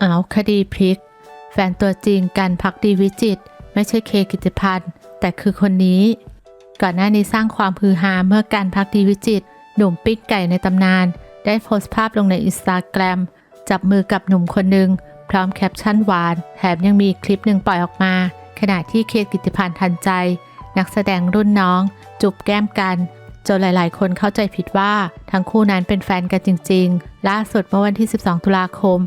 เอาคดีพลิก แฟนตัวจริงกันพักดีวิจิต ไม่ใช่เคกิติพันธ์แต่คือคนนี้ ก่อนหน้านี้สร้างความฮือฮาเมื่อการพักดีวิจิตหนุ่มปิ๊กไก่ในตำนาน ได้โพสต์ภาพลงในอินสตาแกรมจับมือกับหนุ่มคนหนึ่งพร้อมแคปชั่นหวาน แถมยังมีคลิปหนึ่งปล่อยออกมา ขณะที่เคกิติพันธ์ทันใจ นักแสดงรุ่นน้องจูบแก้มกันจนหลาย ๆ คนเข้าใจผิดว่า ทั้งคู่นั้นเป็นแฟนกันจริง ๆ ล่าสุดเมื่อวันที่ 12 ตุลาคม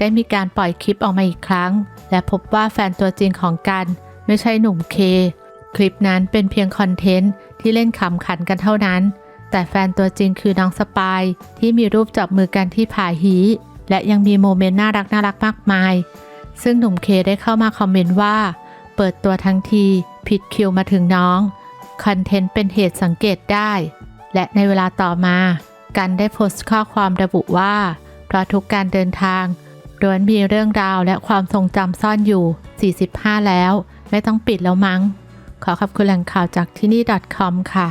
ได้มีการปล่อยคลิปออกมาอีกครั้ง และพบว่าแฟนตัวจริงของกัน ไม่ใช่หนุ่มเค คลิปนั้นเป็นเพียงคอนเทนต์ที่เล่นขำขันกันเท่านั้น แต่แฟนตัวจริงคือน้องสปายที่มีรูปจับมือกันที่ผาฮีและยังมีโมเมนต์น่ารักน่ารักมากมาย ซึ่งหนุ่มเคได้เข้ามาคอมเมนต์ว่า เปิดตัวทั้งที ผิดคิวมาถึงน้องคอนเทนต์เป็นเหตุสังเกตได้ และในเวลาต่อมา กันได้โพสต์ข้อความระบุว่า เพราะทุกการเดินทาง ล้วนมีเรื่องราวและความทรงจำซ่อนอยู่ 45 แล้ว ไม่ต้องปิดแล้วมั้ง ขอขอบคุณแหล่งข่าวจากที่นี่ .com ค่ะ